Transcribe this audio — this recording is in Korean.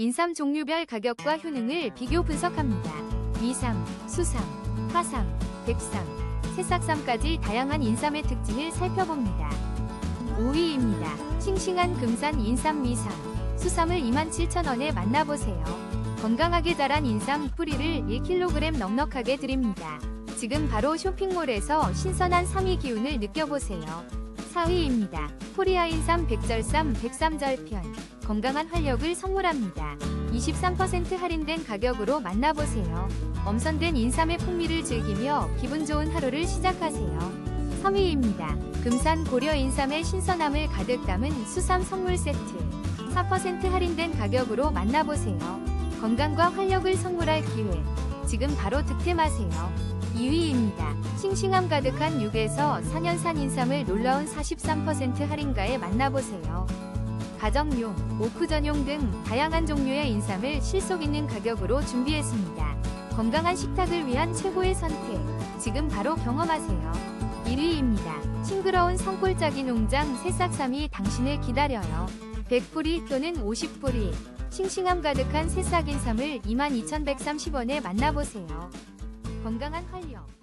인삼 종류별 가격과 효능을 비교 분석합니다. 위삼, 수삼, 화삼, 백삼, 새싹삼까지 다양한 인삼의 특징을 살펴봅니다. 5위입니다. 싱싱한 금산 인삼 미삼. 수삼을 27,000원에 만나보세요. 건강하게 자란 인삼 뿌리를 1kg 넉넉하게 드립니다. 지금 바로 쇼핑몰에서 신선한 삼위 기운을 느껴보세요. 4위입니다. 코리아 인삼 백절삼 백삼절편. 건강한 활력을 선물합니다. 23% 할인된 가격으로 만나보세요. 엄선된 인삼의 풍미를 즐기며 기분 좋은 하루를 시작하세요. 3위입니다. 금산 고려 인삼의 신선함을 가득 담은 수삼 선물 세트. 4% 할인된 가격으로 만나보세요. 건강과 활력을 선물할 기회. 지금 바로 득템하세요. 2위입니다. 싱싱함 가득한 6에서 4년산 인삼을 놀라운 43% 할인가에 만나보세요. 가정용, 오프 전용 등 다양한 종류의 인삼을 실속 있는 가격으로 준비했습니다. 건강한 식탁을 위한 최고의 선택. 지금 바로 경험하세요. 1위입니다. 싱그러운 성골짜기 농장 새싹삼이 당신을 기다려요. 100뿌리 또는 50뿌리. 싱싱함 가득한 새싹 인삼을 22,130원에 만나보세요. 건강한 활력.